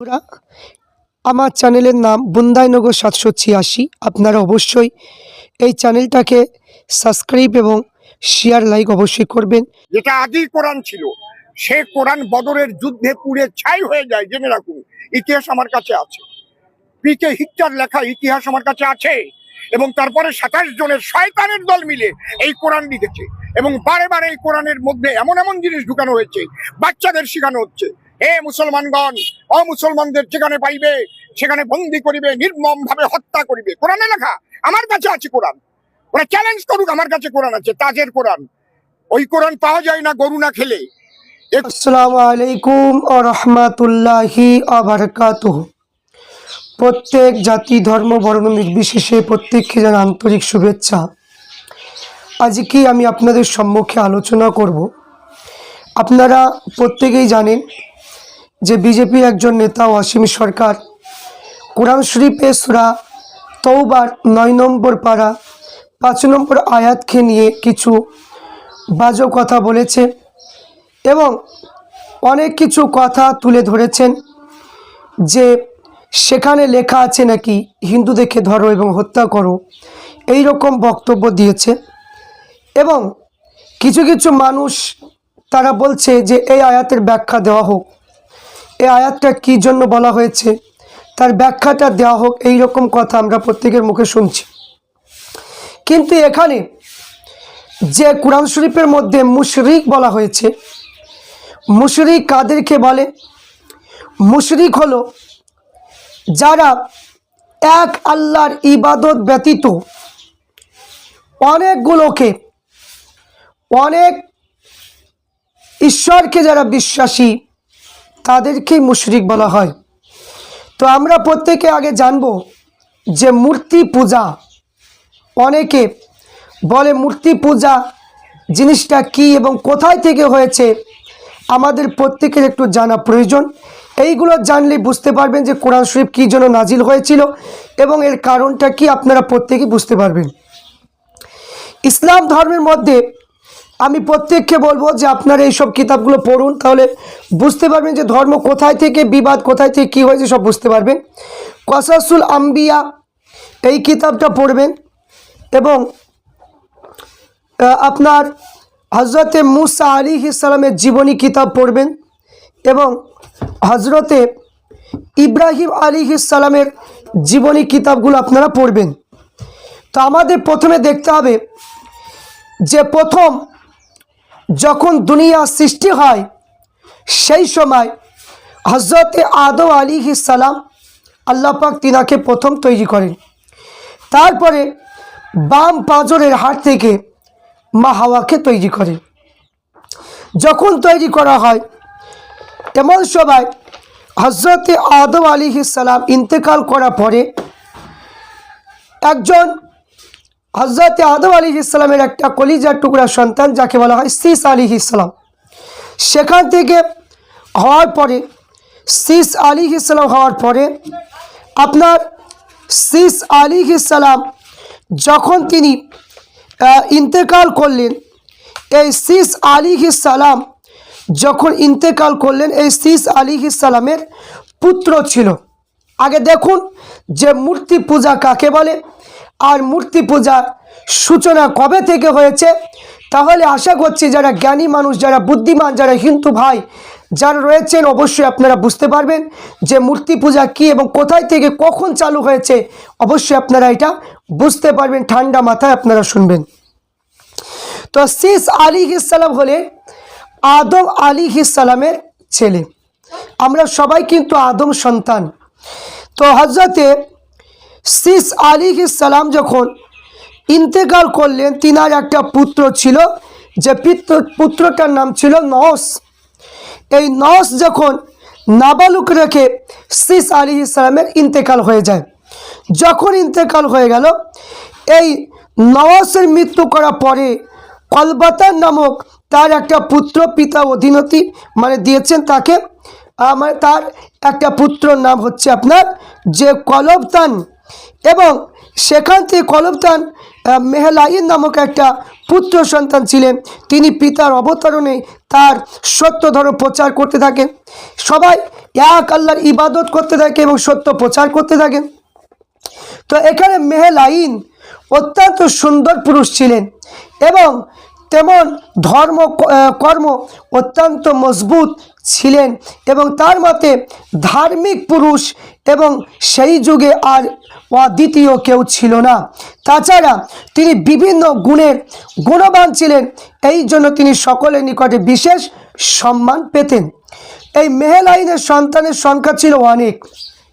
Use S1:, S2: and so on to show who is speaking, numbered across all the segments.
S1: বন্ধুরা, আমার চ্যানেলের নাম বুন্দাইনগর সাতশো ছিয়াশি। আপনারা অবশ্যই এই চ্যানেলটাকে সাবস্ক্রাইব এবং শেয়ার, লাইক অবশ্যই করবেন।
S2: যেটা আদি কোরআন ছিল, সে কোরআন বদরের যুদ্ধে পুড়ে ছাই হয়ে যায়, জেনে রাখুন, ইতিহাস আমার কাছে আছে। পিকে হিটটার লেখা ইতিহাস আমার কাছে আছে, এবং তারপরে সাতাশ জনের শয়তানের দল মিলে এই কোরআন লিখেছে, এবং বারে বারে এই কোরআনের মধ্যে এমন এমন জিনিস ঢুকানো হয়েছে, বাচ্চাদের শেখানো হচ্ছে। হে মুসলমানগণ, অমুসলমানদের যেখানে পাইবে, সেখানে বন্দি করিবে নির্মম ভাবে হত্যা করিবে। কোরআনে লেখা, আমার কাছে আছে কোরআন। ওরা চ্যালেঞ্জ করুক, আমার কাছে কোরআন আছে, তাজের কোরআন। ওই কোরআন পাওয়া যায় না, গরু না খেলে।
S1: প্রত্যেক জাতি, ধর্ম, বর্ণ নির্বিশেষে প্রত্যেককে যেন আন্তরিক শুভেচ্ছা। আজকে আমি আপনাদের সম্মুখে আলোচনা করব। আপনারা প্রত্যেকেই জানেন যে বিজেপি একজন নেতা ওয়াসিম সরকার। কোরআন শরীফে সুরা তৌবার নয় নম্বর পাড়া পাঁচ নম্বর আয়াতকে নিয়ে কিছু বাজো কথা বলেছে এবং অনেক কিছু কথা তুলে ধরেছেন যে সেখানে লেখা আছে নাকি হিন্দুদেরকে ধরো এবং হত্যা করো, এই রকম বক্তব্য দিয়েছে এবং কিছু কিছু মানুষ তারা বলছে যে এই আয়াতের ব্যাখ্যা দেওয়া হোক। এই আয়াতটা কী জন্য বলা হয়েছে? তার ব্যাখ্যাটা দেওয়া হোক, এই রকম কথা আমরা প্রত্যেকের মুখে শুনছি। কিন্তু এখানে যে কোরআন শরীফের মধ্যে মুশরিক বলা হয়েছে, মুশরিক কাদেরকে বলে? মুশরিক হলো যারা এক আল্লাহর ইবাদত ব্যতীত অনেকগুলোকে, অনেক ঈশ্বরকে যারা বিশ্বাসী তাদেরকেই মুশরিক বলা হয়। তো আমরা প্রত্যেকে আগে জানব যে মূর্তি পূজা, অনেকে বলে মূর্তি পূজা জিনিসটা কি এবং কোথায় থেকে হয়েছে, আমাদের প্রত্যেকের একটু জানা প্রয়োজন। এইগুলো জানলে বুঝতে পারবেন যে কোরআন শরীফ কী জন্য নাজিল হয়েছিল এবং এর কারণটা কি আপনারা প্রত্যেকেই বুঝতে পারবেন। ইসলাম ধর্মের মধ্যে আমি প্রত্যেককে বলব যে আপনারা এইসব কিতাবগুলো পড়ুন, তাহলে বুঝতে পারবেন যে ধর্ম কোথায় থেকে, বিবাদ কোথায় থেকে, কী হয়েছে সব বুঝতে পারবেন। কসাসুল আম্বিয়া এই কিতাবটা পড়বেন এবং আপনার হজরতে মুসা আলী ইসলামের জীবনী কিতাব পড়বেন এবং হজরতে ইব্রাহিম আলী ইসলামের জীবনী কিতাবগুলো আপনারা পড়বেন। তো আমাদের প্রথমে দেখতে হবে যে প্রথম যখন দুনিয়া সৃষ্টি হয়, সেই সময় হজরতে আদম আলী সালাম আল্লাপাক তিনাকে প্রথম তৈরি করেন। তারপরে বাম পাজরের হাট থেকে মা হাওয়াকে তৈরি করে যখন তৈরি করা হয়, এমন সময় হজরতে আদম আলী সালাম ইন্তেকাল করার পরে একজন হজরতে আদম আলী ইসলামের একটা কলিজার টুকরা সন্তান, যাকে বলা হয় সিস আলী ইসলাম সেখান থেকে হওয়ার পরে, সিস আলী ইসলাম হওয়ার পরে, আপনার সিস আলী ইসলাম যখন তিনি ইন্তেকাল করলেন, এই সিস আলী সালাম যখন ইন্তেকাল করলেন, এই সিস আলী সালামের পুত্র ছিল। আগে দেখুন যে মূর্তি পূজা কাকে বলে? আর মূর্তি পূজার সূচনা কবে থেকে হয়েছে? তাহলে আশা করছি যারা জ্ঞানী মানুষ, যারা বুদ্ধিমান, যারা হিন্দু ভাই, যারা রয়েছেন, অবশ্যই আপনারা বুঝতে পারবেন যে মূর্তি পূজা কি এবং কোথায় থেকে কখন চালু হয়েছে। অবশ্যই আপনারা এটা বুঝতে পারবেন, ঠান্ডা মাথায় আপনারা শুনবেন। তো সিস আলী ইসালাম হলে আদম আলী ইসালামের ছেলে। আমরা সবাই কিন্তু আদম সন্তান। তো হজরতে সিস আলী সালাম যখন ইন্তেকাল করলেন তিনার একটা পুত্র ছিল যে পিত্র পুত্রটার নাম ছিল নস এই নস যখন নাবালুক রেখে সিস আলী ইসলামের ইন্তেকাল হয়ে যায়। যখন ইন্তেকাল হয়ে গেল এই নওয়াসের মৃত্যু করার পরে কলবাতার নামক তার একটা পুত্র পিতা অধীনতি মানে দিয়েছেন তাকে। আহ, মানে তার একটা পুত্রর নাম হচ্ছে আপনার যে কলবতান এবং সেখান থেকে কলবতান মেহলাইন নামক একটা পুত্র সন্তান ছিলেন। তিনি পিতার অবতরণে তার সত্য ধর্ম প্রচার করতে থাকেন। সবাই এক আল্লাহর ইবাদত করতে থাকে এবং সত্য প্রচার করতে থাকেন। তো এখানে মেহেলাইন অত্যন্ত সুন্দর পুরুষ ছিলেন এবং তেমন ধর্ম কর্ম অত্যন্ত মজবুত ছিলেন এবং তার মতে ধার্মিক পুরুষ এবং সেই যুগে আর অদ্বিতীয় কেউ ছিল না। তাছাড়া তিনি বিভিন্ন গুণের গুণবান ছিলেন, এই জন্য তিনি সকলের নিকটে বিশেষ সম্মান পেতেন। এই মেহেলাইনের সন্তানের সংখ্যা ছিল অনেক।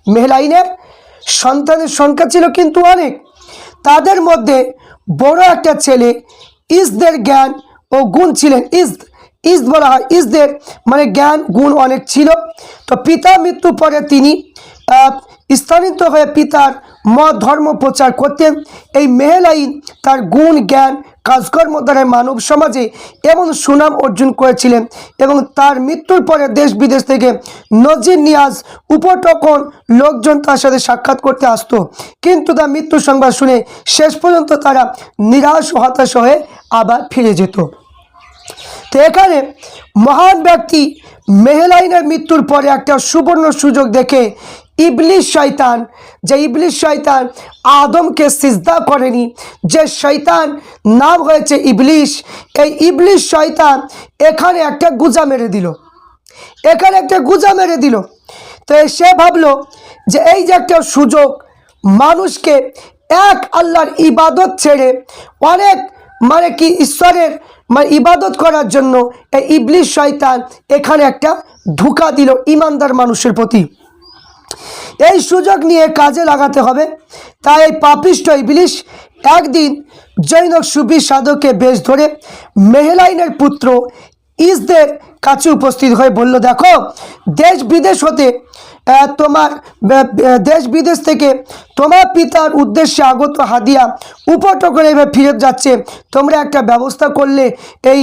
S1: মেহেলাইনের সন্তানের সংখ্যা ছিল কিন্তু অনেক। তাদের মধ্যে বড় একটা ছেলে ইসদের জ্ঞান ও গুণ ছিলেন ইস ইস বলা হয় ইসদের মানে জ্ঞান, গুণ অনেক ছিল। তো পিতা মৃত্যু পরে তিনি স্থানিত হয়ে পিতার মত ধর্ম প্রচার করতেন। এই মেহেলাইন তার গুণ, জ্ঞান কাজকর্ম দ্বারা মানব সমাজে এমন সুনাম অর্জন করেছিলেন এবং তার মৃত্যুর পরে দেশ বিদেশ থেকে নজির নিয়াজ উপটকন লোকজন তার সাথে সাক্ষাৎ করতে আসতো। কিন্তু তার মৃত্যুর সংবাদ শুনে শেষ পর্যন্ত তারা নিরাশ ও হতাশ হয়ে আবার ফিরে যেত। তো এখানে মহান ব্যক্তি মেহেলাইনের মৃত্যুর পরে একটা সুবর্ণ সুযোগ দেখে ইবলিশ শয়তান, যে ইবলিশ শয়তান আদমকে সিজদা করেনি, যে শয়তান নাম হয়েছে ইবলিশ এই ইবলিশ শয়তান এখানে একটা গুজা মেরে দিল। এখানে একটা গুজা মেরে দিল। তো সে ভাবলো যে এই যে একটা সুযোগ, মানুষকে এক আল্লাহর ইবাদত ছেড়ে অনেক মানে কি ঈশ্বরের মানে ইবাদত করার জন্য এই ইবলিশ শয়তান এখানে একটা ধোঁকা দিল ইমানদার মানুষের প্রতি। এই সুযোগ নিয়ে কাজে লাগাতে হবে। তাই এই পাপিষ্ট ইবলিশ একদিন জৈনক সুবি সাধককে বেশ ধরে মেহেলাইনের পুত্র ইসদের কাছে উপস্থিত হয়ে বলল, দেখো দেশ বিদেশ হতে তোমার দেশ বিদেশ থেকে তোমার পিতার উদ্দেশ্যে আগত হাদিয়া উপট করে এভাবে ফিরত যাচ্ছে। তোমরা একটা ব্যবস্থা করলে এই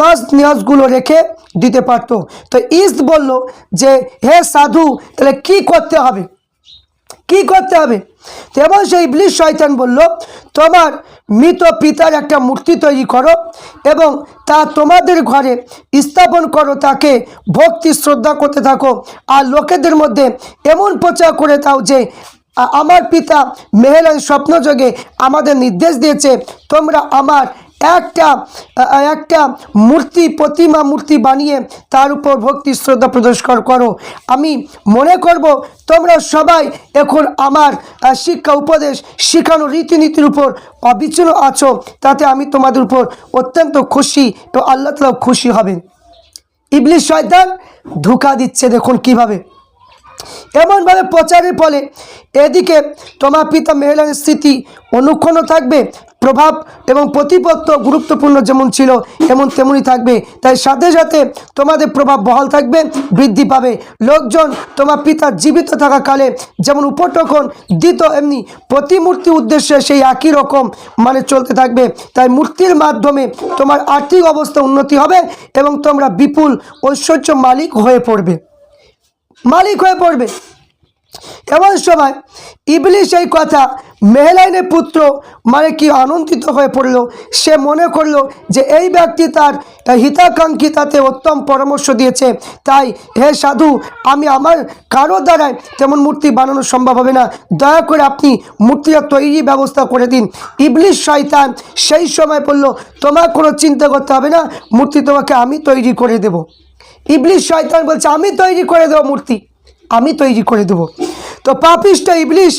S1: নজ নিয়জগুলো রেখে দিতে পারতো। তো ইস্ট বলল যে, হে সাধু, তাহলে কি করতে হবে? কি করতে হবে? এবং সেই ইবলিশ শয়তান বলল, তোমার মৃত পিতার একটা মূর্তি তৈরি করো এবং তা তোমাদের ঘরে স্থাপন করো, তাকে ভক্তি, শ্রদ্ধা করতে থাকো। আর লোকেদের মধ্যে এমন প্রচার করে দাও যে আমার পিতা মেহেলান স্বপ্নযোগে আমাদের নির্দেশ দিয়েছে, তোমরা আমার একটা একটা মূর্তি, প্রতিমা মূর্তি বানিয়ে তার উপর ভক্তি, শ্রদ্ধা প্রদর্শন করো আমি মনে করব তোমরা সবাই এখন আমার শিক্ষা উপদেশ শিখানো রীতিনীতির উপর অবিচ্ছিন্ন আছো, তাতে আমি তোমাদের উপর অত্যন্ত খুশি তো আল্লাহ তালা খুশি হবেন। ইবলিশ শয়তান ধোকা দিচ্ছে দেখুন কীভাবে। এমনভাবে প্রচারের ফলে এদিকে তোমার পিতা মেহলানের স্মৃতি অনুক্ষণ থাকবে প্রভাব এবং প্রতিপত্ত গুরুত্বপূর্ণ যেমন ছিল এমন তেমনই থাকবে। তাই সাথে সাথে তোমাদের প্রভাব বহাল থাকবে, বৃদ্ধি পাবে। লোকজন তোমার পিতা জীবিত থাকাকালে যেমন উপটকন, দিত এমনি প্রতিমূর্তি উদ্দেশ্যে সেই একই রকম মানে চলতে থাকবে। তাই মূর্তির মাধ্যমে তোমার আর্থিক অবস্থা উন্নতি হবে এবং তোমরা বিপুল ঐশ্বর্য মালিক হয়ে পড়বে। মালিক হয়ে পড়বে। এমন সময় ইবলিশ এই কথা মেহলাইনের পুত্র মানে কি আনন্দিত হয়ে পড়ল। সে মনে করল যে এই ব্যক্তি তার হিতাকাঙ্ক্ষী, তাতে উত্তম পরামর্শ দিয়েছে। তাই, হে সাধু, আমি আমার কারও দ্বারায় তেমন মূর্তি বানানো সম্ভব হবে না। দয়া করে আপনি মূর্তিটা তৈরি ব্যবস্থা করে দিন। ইবলিশ শয়তান সেই সময় বলল, তোমার কোনো চিন্তা করতে হবে না, মূর্তি তোমাকে আমি তৈরি করে দেব। ইবলিশ শয়তান বলছে, আমি তৈরি করে দেবো মূর্তি। আমি তৈরি করে দেবো। তো পাপিষ্ট ইবলিশ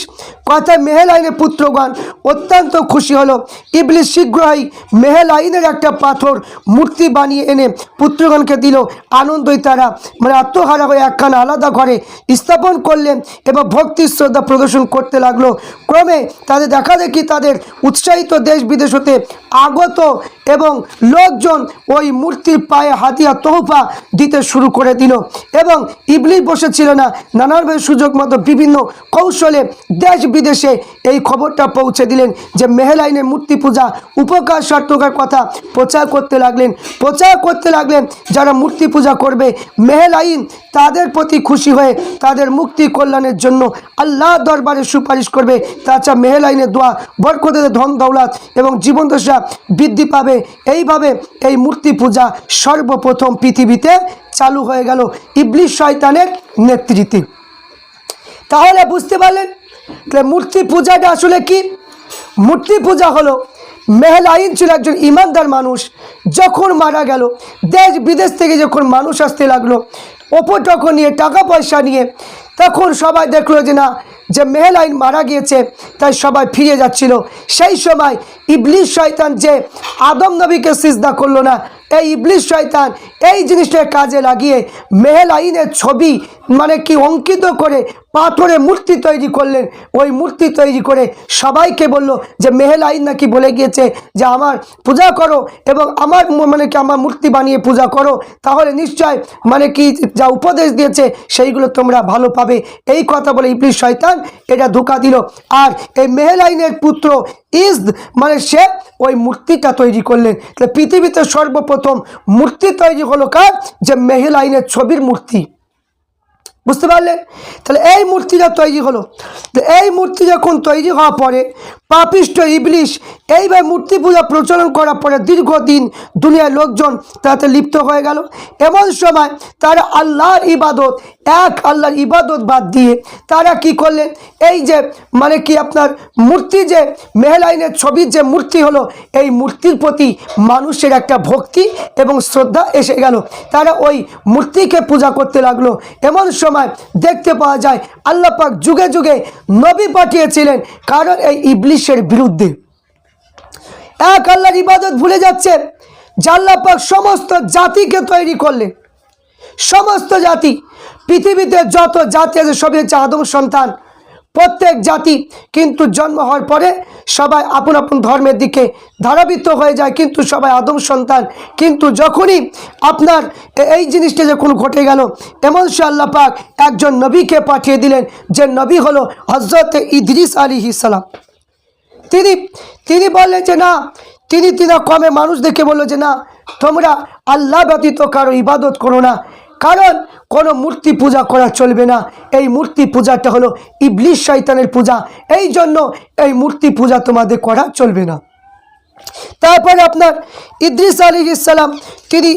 S1: কথায় মেহেলাইনের পুত্রগণ অত্যন্ত খুশি হলো। ইবলিশ শীঘ্রই মেহেলাইনের একটা পাথর মূর্তি বানিয়ে এনে পুত্রগণকে দিল। আনন্দই তারা মানে আত্মহারা হয়ে একখানা আলাদা ঘরে স্থাপন করলেন এবং ভক্তি শ্রদ্ধা প্রদর্শন করতে লাগল। ক্রমে তাদের দেখা দেখি তাদের উৎসাহিত দেশ বিদেশ হতে আগত এবং লোকজন ওই মূর্তির পায়ে হাতিয়া তোহফা দিতে শুরু করে দিল। এবং ইবলিশ বসেছিল না। নানানভাবে সুযোগ মতো বিভিন্ন কৌশলে দেশ বিদেশে এই খবরটা পৌঁছে দিলেন যে মেহেলাইনের মূর্তি পূজা উপকার সার্থকের কথা প্রচার করতে লাগলেন, প্রচার করতে লাগলেন যারা মূর্তি পূজা করবে, মেহেলাইন তাদের প্রতি খুশি হয়ে তাদের মুক্তি কল্যাণের জন্য আল্লাহ দরবারে সুপারিশ করবে। তাছাড়া মেহেলাইনের দোয়া বরকতের ধন দৌলত এবং জীবনদশা বৃদ্ধি পাবে। এইভাবে এই মূর্তি পূজা সর্বপ্রথম পৃথিবীতে চালু হয়ে গেল ইবলিশ শয়তানের নেতৃত্বে। তাহলে বুঝতে পারলেন? তাহলে মূর্তি পূজাটা আসলে কি? মূর্তি পূজা হলো মেহেল আইন ছিল একজন ইমানদার মানুষ, যখন মারা গেল, দেশ বিদেশ থেকে যখন মানুষ আসতে লাগল ওপরটক নিয়ে টাকা পয়সা নিয়ে, তখন সবাই দেখল যে না, যে মেহেল আইন মারা গিয়েছে, তাই সবাই ফিরে যাচ্ছিল। সেই সময় ইবলিশ শয়তান যে আদম নবীকে সিজদা করল না, এই ইবলিশ শয়তান এই জিনিসটাকে কাজে লাগিয়ে মেহেল আইনের ছবি মানে কি অঙ্কিত করে পাথরে মূর্তি তৈরি করলেন। ওই মূর্তি তৈরি করে সবাইকে বলল যে, মেহেল আইন নাকি বলে গিয়েছে যে, আমার পূজা করো এবং আমার মানে কি আমার মূর্তি বানিয়ে পূজা করো। তাহলে নিশ্চয় মানে কি যা উপদেশ দিয়েছে সেইগুলো তোমরা ভালো পাবে। এই কথা বলে ইবলিশ শয়তান এটা ধোকা দিল। আর এই মেহেল আইনের পুত্র ইজ মানে সে ওই মূর্তিটা তৈরি করলেন। তাহলে পৃথিবীতে সর্বপ্রথম মূর্তি তৈরি হলো কার? যে, মেহেল আইনের ছবির মূর্তি। বুঝতে পারলেন? তাহলে এই মূর্তিটা তৈরি হলো। তো এই মূর্তি যখন তৈরি হওয়ার পরে পাপিষ্ট ইবলিশ। এইভাবে মূর্তি পূজা প্রচলন করার পরে দীর্ঘদিন দুনিয়ার লোকজন তাতে লিপ্ত হয়ে গেল। এমন সময় তারা আল্লাহর ইবাদত, এক আল্লাহর ইবাদত বাদ দিয়ে তারা কি করলেন? এই যে মানে কি আপনার মূর্তি যে, মেহলাইনের ছবির যে মূর্তি হলো, এই মূর্তির প্রতি মানুষের একটা ভক্তি এবং শ্রদ্ধা এসে গেল। তারা ওই মূর্তিকে পূজা করতে লাগল। এমন সময় দেখতে পাওয়া যায়, আল্লাহ পাক যুগে যুগে নবী পাঠিয়েছিলেন। কারণ এই ইবলিশের বিরুদ্ধে। এক আল্লাহর ইবাদত ভুলে যাচ্ছে। জাল্লা পাক সমস্ত জাতিকে তৈরি করলেন সমস্ত জাতি, পৃথিবীতে যত জাতি আছে, সবই হচ্ছে আদম সন্তান। প্রত্যেক জাতি কিন্তু জন্ম হওয়ার পরে সবাই আপন আপন ধর্মের দিকে ধারাবৃত্ত হয়ে যায়, কিন্তু সবাই আদম সন্তান। কিন্তু যখনই আপনার এই জিনিসটা যখন ঘটে গেল, এমন সে আল্লাহ পাক একজন নবীকে পাঠিয়ে দিলেন, যে নবী হলো হজরত ইদ্রিস আলী ইসালাম তিনি তিনি বললেন যে না, তিনি তিনা কমে মানুষ দেখে বলল যে না, তোমরা আল্লাহ ব্যতীত কারও ইবাদত করো না। কারণ কোনো মূর্তি পূজা করা চলবে না। এই মূর্তি পূজাটা হলো ইবলিশ শয়তানের পূজা। এই জন্য এই মূর্তি পূজা তোমাদের করা চলবে না। তারপরে আপনার ইদ্রিস আলী ইসালাম তিনি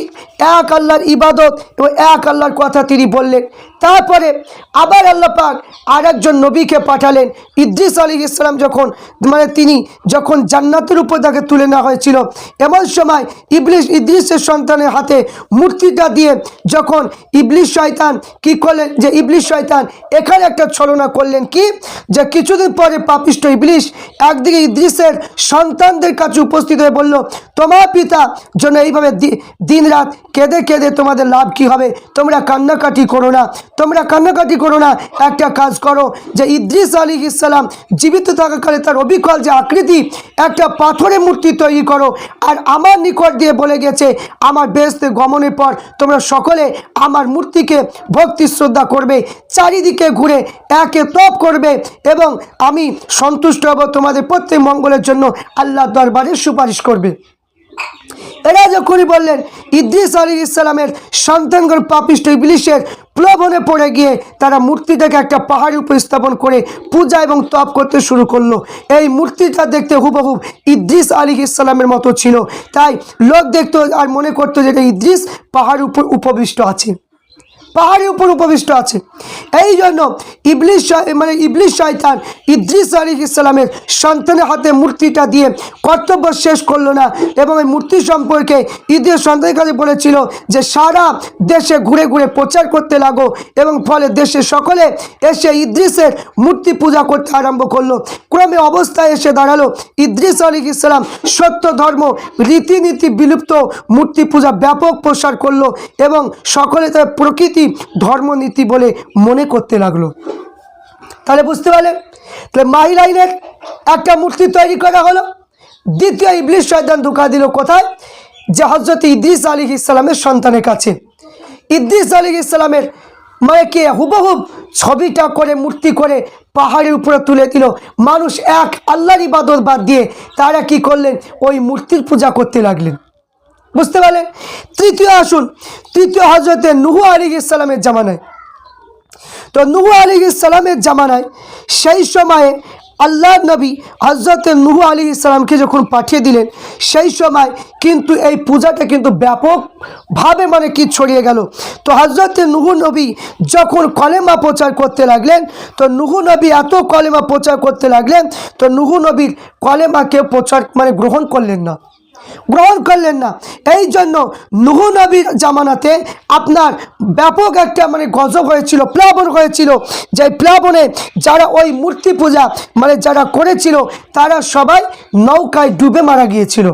S1: এক আল্লাহর ইবাদত এবং এক আল্লাহর কথা তিনি বললেন। তারপরে আবার আল্লাহ পাক আর একজন নবীকে পাঠালেন। ইদ্রিস আলী ইসলাম যখন মানে তিনি যখন জান্নাতের উপর তাকে তুলে নেওয়া হয়েছিল, এমন সময় ইবলিশ ইদ্রিসের সন্তানের হাতে মূর্তিটা দিয়ে যখন ইবলিশ শয়তান কি করলেন, যে ইবলিশ শয়তান এখানে একটা ছলনা করলেন কি? যে কিছুদিন পরে পাপিষ্ট ইবলিশ একদিকে ইদ্রিসের সন্তানদের কাছে উপস্থিত হয়ে বলল, তোমার পিতা জন্য এইভাবে দি- দিনরাত কেঁদে কেঁদে তোমাদের লাভ কি হবে? তোমরা কান্নাকাটি করো না। তোমরা কান্নাকাটি করো না। একটা কাজ করো যে ইদ্রিস আলী ইসলাম জীবিত থাকাকালে তার অবিকল যে আকৃতি, একটা পাথরের মূর্তি তৈরি করো। আর আমার নিকট দিয়ে বলে গেছে, আমার বেসতে গমনের পর তোমরা সকলে আমার মূর্তিকে ভক্তি শ্রদ্ধা করবে, চারিদিকে ঘুরে একে তপ করবে এবং আমি সন্তুষ্ট হব তোমাদের প্রত্যেক মঙ্গলের জন্য। আল্লাহ দরবারে সুপারিশ করবে। এরা যখনই বললেন, ইদ্রিস আলী ইসলামের সন্তানগণ পাপিষ্ট ইবলিশের প্লবনে পড়ে গিয়ে তারা মূর্তিটাকে একটা পাহাড়ে উপস্থাপন করে পূজা এবং তপ করতে শুরু করল। এই মূর্তিটা দেখতে হুবহু ইদ্রিস আলী ইসলামের মতো ছিল। তাই লোক দেখতো আর মনে করতো যে এটা ইদ্রিস পাহাড় উপর উপবিষ্ট আছে। পাহাড়ের উপর উপবিষ্ট আছে। এই জন্য ইবলিশ মানে ইবলিশ শয়তান ইদ্রিস আলী ইসলামের সন্তানের হাতে মূর্তিটা দিয়ে কর্তব্য শেষ করল না এবং এই মূর্তি সম্পর্কে ঈদের সন্তানের কাছে বলেছিল যে, সারা দেশে ঘুরে ঘুরে প্রচার করতে লাগো এবং ফলে দেশে সকলে এসে ইদ্রিসের মূর্তি পূজা করতে আরম্ভ করল। ক্রমে অবস্থায় এসে দাঁড়াল ইদ্রিস আলী ইসলাম সত্য ধর্ম রীতিনীতি বিলুপ্ত মূর্তি পূজা ব্যাপক প্রসার করল এবং সকলে তার প্রকৃতি ধর্মনীতি বলে মনে করতে লাগল। তাহলে বুঝতে পারলেন? তাহলে মাহিলাইনের একটা মূর্তি তৈরি করা হলো। দ্বিতীয় ইবলিশ শয়তান ধোকা দিল কোথায়? যে হজরত ইদ্রিস আলী ইসলামের সন্তানের কাছে। ইদ্রিস আলী ইসলামের মানে কে? হুবহুব ছবিটা করে, মূর্তি করে পাহাড়ের উপরে তুলে দিল। মানুষ এক আল্লাহর ইবাদত বাদ দিয়ে তারা কি করলেন? ওই মূর্তির পূজা করতে লাগলেন। বুঝতে পারলেন? তৃতীয় আসুন। তৃতীয় হজরতে নুহু আলী ইসলামের জামানায়। তো নুহু আলী ইসলামের জামানায় সেই সময়ে আল্লাহ নবী হজরত নুহু আলী ইসলামকে যখন পাঠিয়ে দিলেন, সেই সময় কিন্তু এই পূজাটা কিন্তু ব্যাপকভাবে মানে কি ছড়িয়ে গেল। তো হজরত নুহু নবী যখন কলেমা প্রচার করতে লাগলেন, তো নুহু নবী এত কলেমা প্রচার করতে লাগলেন, তো নুহু নবীর কলেমাকে প্রচার মানে গ্রহণ করলেন না। গ্রহণ করলেন না। এই জন্য নুহু নবীর জামানাতে আপনার ব্যাপক একটা মানে গজব হয়েছিল, প্লাবন হয়েছিল। যে প্লাবনে যারা ওই মূর্তি পূজা মানে যারা করেছিল, তারা সবাই নৌকায় ডুবে মারা গিয়েছিল।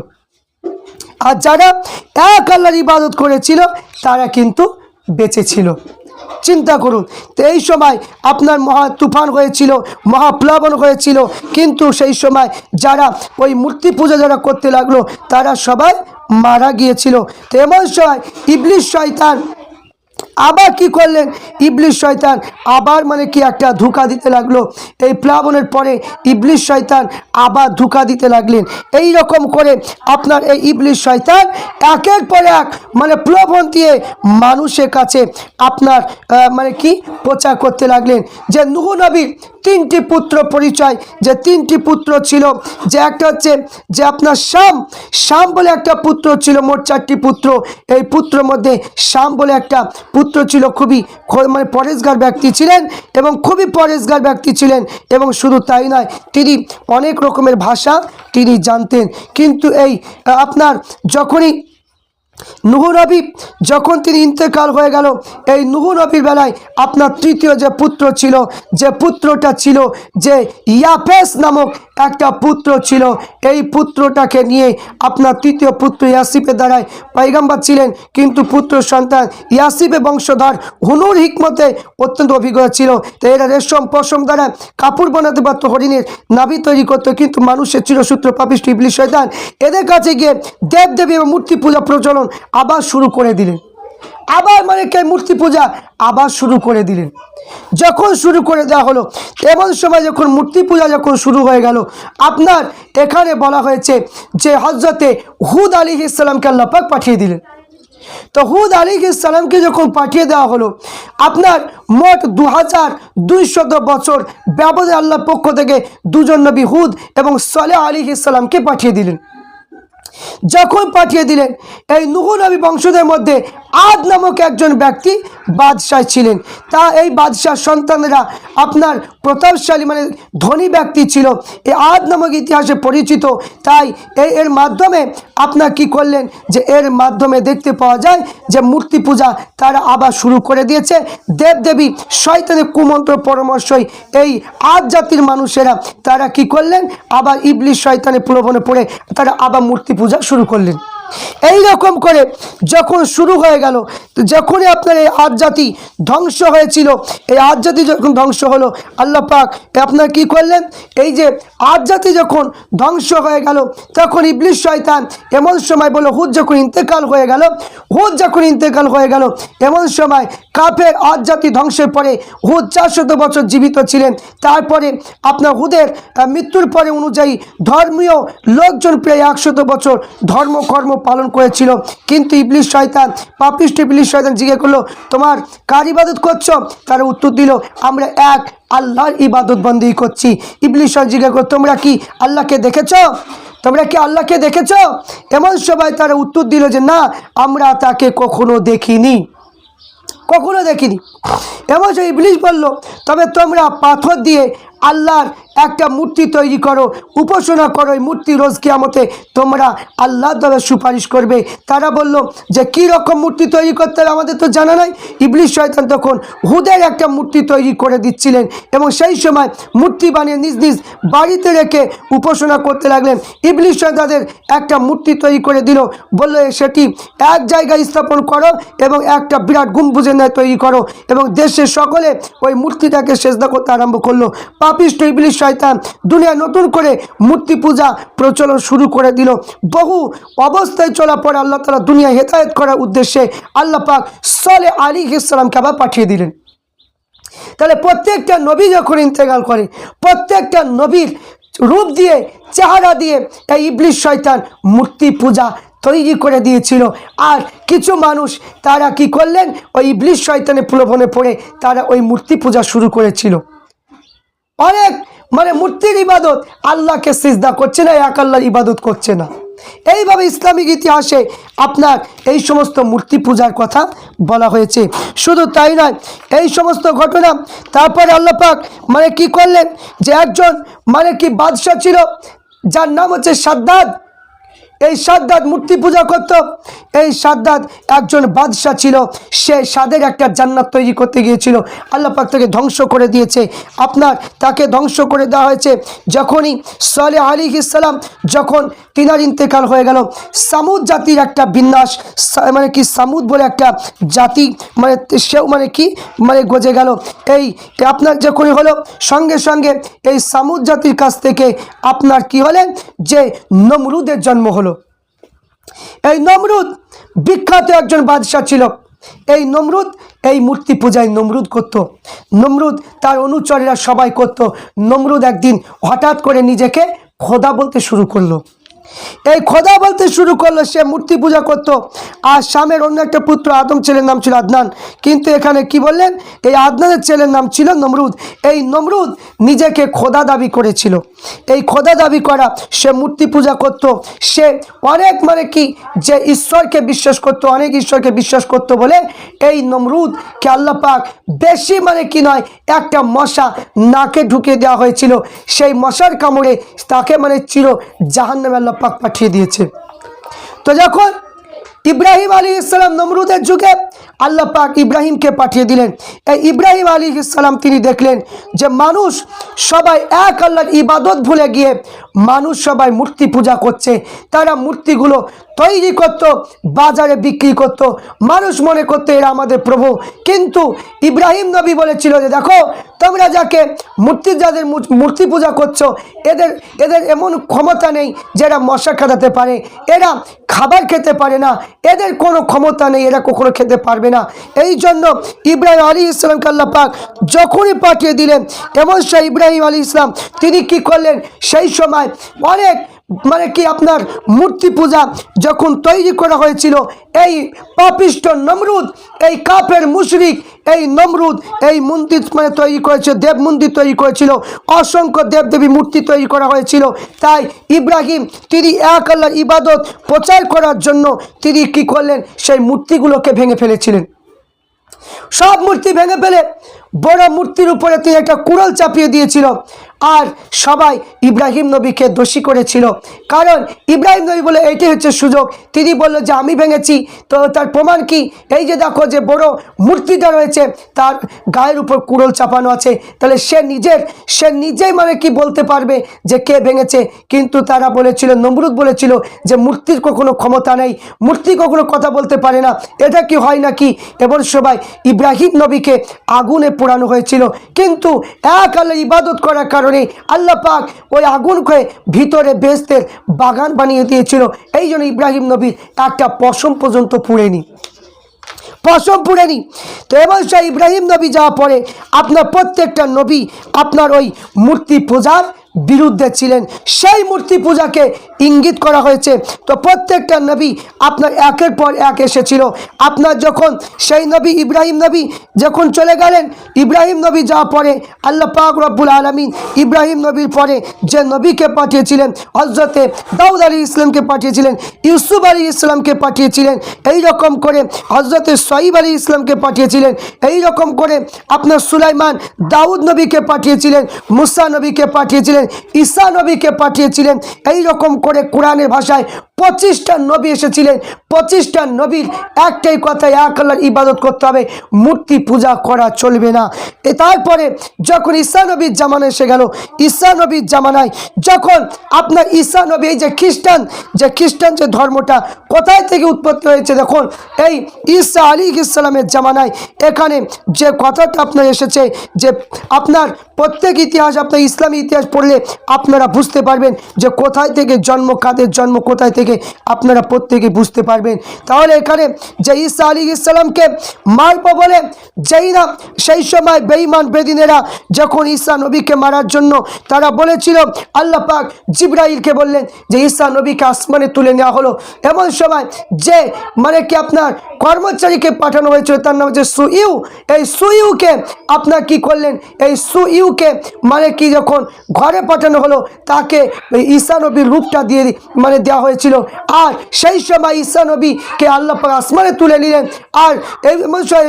S1: আর যারা এক আল্লাহর ইবাদত করেছিল, তারা কিন্তু বেঁচে ছিল। চিন্তা করুন। তো এই সময় আপনার মহা তুফান হয়েছিল, মহাপ্লাবন হয়েছিল, কিন্তু সেই সময় যারা ওই মূর্তি পূজা যারা করতে লাগল, তারা সবাই মারা গিয়েছিল। তো এমন সময় ইবলিশ শয়তান আবার কি করলেন? ইবলিশ শয়তান আবার মানে কি একটা ধোকা দিতে লাগল। এই প্লাবনের পরে ইবলিশ শয়তান আবার ধোকা দিতে লাগলেন। এই রকম করে আপনার এই ইবলিশ শয়তান একের পর এক মানে প্লাবন দিয়ে মানুষের কাছে আপনার মানে কি প্রচার করতে লাগলেন। যে নুহু নবীর তিনটি পুত্র পরিচয়, যে তিনটি পুত্র ছিল, যে একটা হচ্ছে, যে আপনার শ্যাম শ্যাম বলে একটা পুত্র ছিল, মোট চারটি পুত্র। এই পুত্র মধ্যে শ্যাম বলে একটা পুত্র ছিল খুবই মানে পরেশগার ব্যক্তি ছিলেন এবং খুবই পরেশগার ব্যক্তি ছিলেন এবং শুধু তাই নয়, তিনি অনেক রকমের ভাষা তিনি জানতেন। কিন্তু এই আপনার যখনই নুহু নবী যখন তিনি ইন্তেকাল হয়ে গেল, এই নুহু নবীর বেলায় আপনার তৃতীয় যে পুত্র ছিল, যে পুত্রটা ছিল যে ইয়াফেস নামক একটা পুত্র ছিল। এই পুত্রটাকে নিয়ে আপনার তৃতীয় পুত্র ইয়াসিফের দ্বারায় পয়গাম্বার ছিলেন। কিন্তু পুত্র সন্তান ইয়াসিফে বংশধর হুনুর হিকমতে অত্যন্ত অভিজ্ঞ ছিল। তো এরা রেশম পশম দ্বারা কাপড় বানাতে পারতো, হরিণের নাভি তৈরি করতো। কিন্তু মানুষের চিরসূত্র পাপিষ্ট ইবলিশ শয়তান এদের কাছে গিয়ে দেবদেবী এবং মূর্তি পূজা প্রচলন আবার শুরু করে দিলেন। আবার মানে কে মূর্তি পূজা আবার শুরু করে দিলেন। যখন শুরু করে দেওয়া হলো, এমন সময় যখন মূর্তি পূজা যখন শুরু হয়ে গেল, আপনার এখানে বলা হয়েছে যে হজরতে হুদ আলী ইসলামকে আল্লাপাক পাঠিয়ে দিলেন। তো হুদ আলী ইসলামকে যখন পাঠিয়ে দেওয়া হলো, আপনার মোট দু হাজার দুইশত বছর ব্যবধানে আল্লাহর পক্ষ থেকে দুজন নবী হুদ এবং সালেহ আলী ইসলামকে পাঠিয়ে দিলেন। যখন পাঠিয়ে দিলেন, এই নুহু নবী বংশদের মধ্যে আদ নামক একজন ব্যক্তি বাদশাহ ছিলেন। তা এই বাদশাহ সন্তানেরা আপনার প্রতাপশালী মানে ধনী ব্যক্তি ছিল। এই আদ নামক ইতিহাসে পরিচিত। তাই এই এর মাধ্যমে আপনার কি করলেন? যে এর মাধ্যমে দেখতে পাওয়া যায় যে মূর্তি পূজা তারা আবার শুরু করে দিয়েছে। দেবদেবী শয়তানের কুমন্ত্র পরামর্শই এই আদ জাতির মানুষেরা তারা কি করলেন? আবার ইবলিশ শয়তানের প্রলোভনে পড়ে তারা আবার মূর্তি পূজা শুরু করলেন। এই রকম করে যখন শুরু হয়ে গেল যখনই আপনার এই জাতি ধ্বংস হয়েছিল, এই জাতি যখন ধ্বংস হলো, আল্লাহ পাক আপনার কি করলেন? এই যে জাতি যখন ধ্বংস হয়ে গেল, তখন ইবলিশ শয়তান এমন সময় বলো হুদ যখন ইন্তেকাল হয়ে গেল, হুদ যখন ইন্তেকাল হয়ে গেল, এমন সময় কাফের জাতি ধ্বংসের পরে হুদ চারশত বছর জীবিত ছিলেন। তারপরে আপনার হুদের মৃত্যুর পরে অনুযায়ী ধর্মীয় লোকজন প্রায় একশত বছর ধর্ম কর্ম পালন করেছিল। কিন্তু ইবলিশ শয়তান পাপিষ্ট ইবলিশ শয়তান জিজ্ঞেস করল, তোমার কার ইবাদত করছ? তারা উত্তর দিল, আমরা এক আল্লাহর ইবাদত বন্দি করছি। ইবলিশ জিজ্ঞেস করল, তোমরা কি আল্লাহকে দেখেছ? তোমরা কি আল্লাহকে দেখেছ? এমন সবাই তারা উত্তর দিল যে, না, আমরা তাকে কখনো দেখিনি। কখনো দেখিনি। এমন সে ইবলিশ বলল, তবে তোমরা পাথর দিয়ে আল্লাহর একটা মূর্তি তৈরি করো, উপাসনা করো, এই মূর্তি রোজ কিয়ামতে তোমরা আল্লাহ দ্বারা সুপারিশ করবে। তারা বলল যে, কি রকম মূর্তি তৈরি করতে হবে আমাদের তো জানা নাই? ইবলিশ শয়তান তখন হুদের একটা মূর্তি তৈরি করে দিচ্ছিলেন এবং সেই সময় মূর্তি বানিয়ে নিজ নিজ বাড়িতে রেখে উপাসনা করতে লাগলেন। ইবলিশ শয়তানদের একটা মূর্তি তৈরি করে দিল। বলল সেটি এক জায়গায় স্থাপন করো এবং একটা বিরাট গম্বুজের ন্যায় তৈরি করো এবং দেশের সকলে ওই মূর্তিটাকে সেজদা করতে আরম্ভ করল। পাপিষ্ট ইবলিশ শয়তান দুনিয়া নতুন করে মূর্তি পূজা প্রচলন শুরু করে দিল। বহু অবস্থায় চলা পরে আল্লাহ তালা দুনিয়া হেদায়ত করার উদ্দেশ্যে আল্লাহ পাক সলে আলী ইসলামকে আবার পাঠিয়ে দিলেন। তাহলে প্রত্যেকটা নবী যখন ইন্তেকাল করে, প্রত্যেকটা নবীর রূপ দিয়ে, চেহারা দিয়ে এই ইবলিশ শয়তান মূর্তি পূজা তৈরি করে দিয়েছিল। আর কিছু মানুষ তারা কি করলেন? ওই ইবলিশ শয়তানের প্রলোভনে পড়ে তারা ওই মূর্তি পূজা শুরু করেছিল। অনেক মানে মূর্তির ইবাদত আল্লাহকে সিজদা করছে না, এক আল্লাহর ইবাদত করছে না। এইভাবে ইসলামিক ইতিহাসে আপনার এই সমস্ত মূর্তি পূজার কথা বলা হয়েছে। শুধু তাই নয়, এই সমস্ত ঘটনা, তারপরে আল্লাপাক মানে কি করলেন যে একজন মানে কি বাদশাহ ছিল, যার নাম হচ্ছে সাদ্দাদ। এই সাদ্দাত মূর্তি পূজা করত। এই সাদ্দাত একজন বাদশাহ ছিল। সে সাদের একটা জান্নাত তৈরি করতে গিয়েছিল। আল্লাহ পাক তাকে ধ্বংস করে দিয়েছে। আপনার তাকে ধ্বংস করে দেওয়া হয়েছে যখনই সালে আলী ইসালাম যখন তিনার ইন্তেকাল হয়ে গেল। সামুদ জাতির একটা বিন্যাস মানে কি সামুদ বলে একটা জাতি মানে সেও মানে কি মানে গজে গেল। এই আপনার যখনই হলো, সঙ্গে সঙ্গে এই সামুদ জাতির কাছ থেকে আপনার কি হলেন? যে নমরুদের জন্ম হলো। এই নমরুদ, বিখ্যাত একজন বাদশাহ ছিল। এই নমরুদ, এই মূর্তি পূজায় নমরুদ করত। নমরুদ তার অনুচরেরা সবাই করত। নমরুদ একদিন হঠাৎ করে নিজেকে খোদা বলতে শুরু করল। এই খোদা বলতে শুরু করল, সে মূর্তি পূজা করত। আর স্বামের অন্য একটা পুত্র আদম ছেলের নাম ছিল আদনান। কিন্তু এখানে কি বললেন? এই আদনানের ছেলের নাম ছিল নমরুদ। এই নমরুদ নিজেকে খোদা দাবি করেছিল। এই খোদা দাবি করা, সে মূর্তি পূজা করত। সে অনেক মানে কি, যে ঈশ্বরকে বিশ্বাস করত, অনেক ঈশ্বরকে বিশ্বাস করত বলে এই নমরুদকে আল্লাহ পাক বেশি মানে কি নয়, একটা মশা নাকে ঢুকে দেওয়া হয়েছিল। সেই মশার কামড়ে তাকে মানে চির জাহান্নামে পাক পাঠিয়ে দিয়েছে। তো যখন ইব্রাহিম আলী ইসলাম নমরুদের যুগে আল্লাহ পাক ইব্রাহিমকে পাঠিয়ে দিলেন। এই ইব্রাহিম আলী ইসলাম তিনি দেখলেন যে মানুষ সবাই এক আল্লাহর ইবাদত ভুলে গিয়ে মানুষ সবাই মূর্তি পূজা করছে। তারা মূর্তিগুলো তৈরি করত, বাজারে বিক্রি করত। মানুষ মনে করতো এরা আমাদের প্রভু। কিন্তু ইব্রাহিম নবী বলেছিল যে, দেখো, তোমরা যাকে মূর্তি যাদের মূর্তি পূজা করছ, এদের এদের এমন ক্ষমতা নেই যে এরা মশা খেদাতে পারে। এরা খাবার খেতে পারে না। এদের কোনো ক্ষমতা নেই, এরা কখনো খেতে পারবে না। এই জন্য ইব্রাহিম আলী ইসলামকে আল্লাহ পাক যখনই পাঠিয়ে দিলেন, এমন সেই ইব্রাহিম আলী ইসলাম তিনি কি করলেন? সেই সময় অনেক মানে কি আপনার মূর্তি পূজা যখন তৈরি করা হয়েছিল, এই পাপিষ্ট নমরুদ, এই কাপের মুশরিক, এই নমরুদ, এই মন্দির মানে তৈরি করেছে, দেব মন্দির তৈরি করেছিল, অসংখ্য দেবদেবী মূর্তি তৈরি করা হয়েছিল। তাই ইব্রাহিম, তিনি এক আল্লাহর ইবাদত প্রচার করার জন্য তিনি কি করলেন? সেই মূর্তিগুলোকে ভেঙে ফেলেছিলেন। সব মূর্তি ভেঙে ফেলে বড় মূর্তির উপরে তিনি একটা কুড়াল চাপিয়ে দিয়েছিল। আর সবাই ইব্রাহিম নবীকে দোষী করেছিল। কারণ ইব্রাহিম নবী বলে এটি হচ্ছে সুযোগ। তিনি বলল যে আমি ভেঙেছি, তো তার প্রমাণ কি? এই যে দেখো যে বড় মূর্তিটা রয়েছে, তার গায়ের উপর কুড়ল চাপানো আছে। তাহলে সে নিজের, সে নিজেই মানে কি বলতে পারবে যে কে ভেঙেছে? কিন্তু তারা বলেছিল, নমরুদ বলেছিল যে মূর্তির কখনো ক্ষমতা নেই, মূর্তি কখনো কথা বলতে পারে না। এটা কি হয় নাকি? এমন সবাই ইব্রাহিম নবীকে আগুনে পোড়ানো হয়েছিল। কিন্তু এক আল্লাহ ইবাদত করার কারণে আল্লাহ পাক ওই আগুনকে ভিতরে বেস্তের বাগান বানিয়ে দিয়েছিল। এই জন্য ইব্রাহিম নবীর একটা পশম পর্যন্ত পুড়েনি। পশম পুড়েনি। তো এবার সে ইব্রাহিম নবী যাওয়া পরে আপনার প্রত্যেকটা নবী আপনার ওই মূর্তি পূজার বিরুদ্ধে ছিলেন। সেই মূর্তি পূজাকে ইঙ্গিত করা হয়েছে। তো প্রত্যেকটা নবী আপনার একের পর এক এসেছিল। আপনার যখন সেই নবী ইব্রাহিম নবী যখন চলে গেলেন, ইব্রাহিম নবী যাওয়া পরে আল্লাহ পাক রব্বুল আলমিন ইব্রাহিম নবীর পরে যে নবীকে পাঠিয়েছিলেন হজরতে দাউদ আলী ইসলামকে পাঠিয়েছিলেন, ইউসুফ আলী ইসলামকে পাঠিয়েছিলেন এই রকম করে হজরতে সঈব আলী ইসলামকে পাঠিয়েছিলেন এই রকম করে আপনার সুলাইমান দাউদ নবীকে পাঠিয়েছিলেন, মুসা নবীকে পাঠিয়েছিলেন ঈসা নবীকে পাঠিয়েছিলেন। এই রকম করে কোরআনের ভাষায় পঁচিশটা নবী এসেছিলেন, পঁচিশটা নবীর একটাই কথায় এক আল্লাহর ইবাদত করতে হবে, মূর্তি পূজা করা চলবে না। এ তারপরে যখন ঈসা নবীর জামানা এসে গেল, ঈসা নবীর জামানায় যখন আপনার ঈসা নবী, এই যে খ্রিস্টান যে খ্রিস্টান যে ধর্মটা কোথায় থেকে উৎপত্তি হয়েছে দেখুন, এই ঈসা আলী ইসলামের জামানায় এখানে যে কথাটা আপনার এসেছে, যে আপনার প্রত্যেক ইতিহাস, আপনার ইসলামী ইতিহাস পড়লে আপনারা বুঝতে পারবেন যে কোথায় থেকে জন্ম, কাদের জন্ম, কোথায় থেকে থেকে আপনারা প্রত্যেকে বুঝতে পারবেন। তাহলে এখানে যে ঈসা আলী ইসলামকে মারব বলে যেই না, সেই সময় বেঈমান বেদিনেরা যখন ঈসা নবীকে মারার জন্য তারা বলেছিল, আল্লাহ পাক জিব্রাইলকে বললেন যে ঈসা নবীকে আসমানে তুলে নেওয়া হলো। এমন সময় যে মানে কি আপনার কর্মচারীকে পাঠানো হয়েছিল, তার নাম হচ্ছে সুইউ। এই সুইউকে আপনার কি করলেন? এই সুইউকে মানে কি যখন ঘরে পাঠানো হলো, তাকে ঈসা নবীর রূপটা দিয়ে মানে দেওয়া হয়েছিল। আর সেই সময় ঈসা নবীকে আল্লাহ পাক আসমানে তুলে নিলেন। আর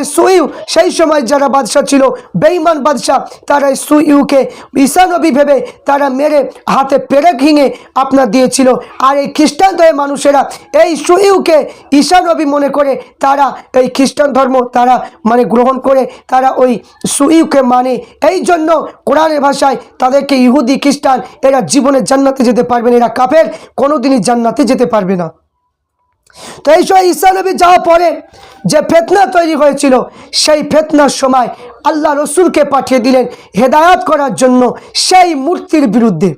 S1: এই সুইউ, সেই সময় যারা বাদশাহ ছিল, বেঈমান বাদশাহ, তারা সুইউকে ঈসা নবী ভেবে তারা মেরে হাতে পেরেক হিঙে আপনার দিয়েছিল। আর এই খ্রিস্টান ধর্মের মানুষেরা এই সুইউকে ঈসা নবী মনে করে তারা এই খ্রিস্টান ধর্ম তারা মানে গ্রহণ করে, তারা ওই সুইউকে মানে। এই জন্য কোরআনের ভাষায় তাদেরকে ইহুদি, খ্রিস্টান, এরা জীবনে জান্নাতে যেতে পারবে না। এরা কাফের, কোনোদিনই জান্নাতে যেতে পারবে না। তো এই সময় ঈসা নবী যাওয়া পরে যে ফেতনা তৈরি হয়েছিল, সেই ফেতনার সময় আল্লাহ রসুলকে পাঠিয়ে দিলেন হেদায়াত করার জন্য সেই মূর্তির বিরুদ্ধে।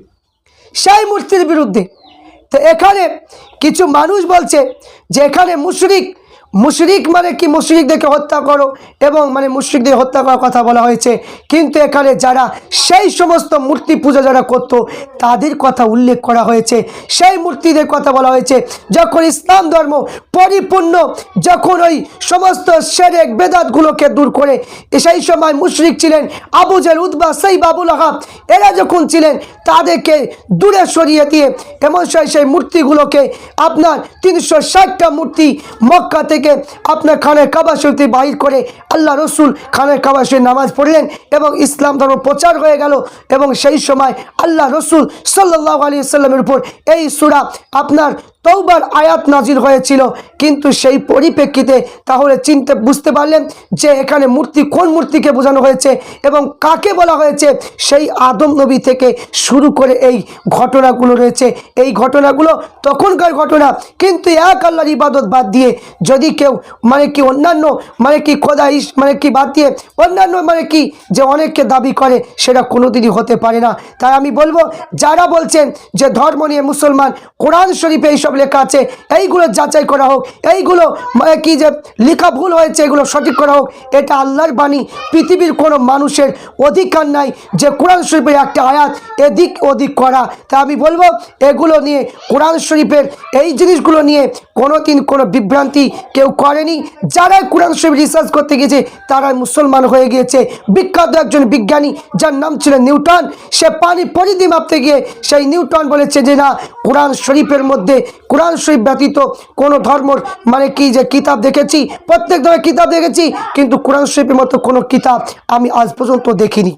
S1: সেই মূর্তির বিরুদ্ধে। তো এখানে কিছু মানুষ বলছে যে এখানে মুশরিক মুশরিক মানে কি? মুশরিকদেরকে হত্যা করো এবং মানে মুশরিকদের হত্যা করার কথা বলা হয়েছে। কিন্তু এখানে যারা সেই সমস্ত মূর্তি পূজা যারা করতো, তাদের কথা উল্লেখ করা হয়েছে। সেই মূর্তিদের কথা বলা হয়েছে যখন ইসলাম ধর্ম পরিপূর্ণ, যখন ওই সমস্ত সেরেক বেদাতগুলোকে দূর করে, সেই সময় মুশরিক ছিলেন আবু জেল উদ্বা সেই বাবুল আহাব। এরা যখন ছিলেন, তাদেরকে দূরে সরিয়ে দিয়ে এমন সেই মূর্তিগুলোকে আপনার তিনশো ষাটটা মূর্তি মক্কা থেকে আপনার খানের কাবা শরীফে বাহির করে আল্লাহ রসুল খানের কাবা শরীফ নামাজ পড়লেন এবং ইসলাম ধর্ম প্রচার হয়ে গেল এবং সেই সময় আল্লাহ রসুল সাল্লাহ আলী সাল্লামের উপর এই সুরা আপনার তৌবার আয়াত নাজির হয়েছিল। কিন্তু সেই পরিপ্রেক্ষিতে তাহলে চিনতে, বুঝতে পারলেন যে এখানে মূর্তি কোন মূর্তিকে বোঝানো হয়েছে এবং কাকে বলা হয়েছে? সেই আদম নবী থেকে শুরু করে এই ঘটনাগুলো রয়েছে। এই ঘটনাগুলো তখনকার ঘটনা। কিন্তু এক আল্লাহর ইবাদত বাদ দিয়ে যদি কেউ মানে কি অন্যান্য মানে কি খোদা ইস মানে কি বাদ দিয়ে অন্যান্য মানে কি যে অনেককে দাবি করে, সেটা কোনোদিনই হতে পারে না। তাই আমি বলব, যারা বলছেন যে ধর্ম নিয়ে মুসলমান, কোরআন শরীফে এইসব লেখা আছে। এইগুলো যাচাই করা হোক, এইগুলো কি যে লেখা ভুল হয়েছে, এগুলো সঠিক করা হোক, এটা আল্লাহর বাণী। পৃথিবীর কোনো মানুষের অধিকার নাই যে কোরআন শরীফের একটা আয়াত এদিক ওদিক করা। তা আমি বলব, এগুলো নিয়ে, কোরআন শরীফের এই জিনিসগুলো নিয়ে কোনো দিন কোনো বিভ্রান্তি কেউ করেনি। যারাই কোরআন শরীফ রিসার্চ করতে গেছে তারাই মুসলমান হয়ে গিয়েছে। বিখ্যাত একজন বিজ্ঞানী, যার নাম ছিল নিউটন, সে পানি পরিধি মাপতে গিয়ে সেই নিউটন বলেছে যে না, কোরআন শরীফের মধ্যে কোরআন শরীফ ব্যতীত কোনো ধর্মর মানে কি যে কিতাব দেখেছি, প্রত্যেক ধরনের কিতাব দেখেছি, কিন্তু কোরআন শরীফের মতো কোনো কিতাব আমি আজ পর্যন্ত দেখিনি।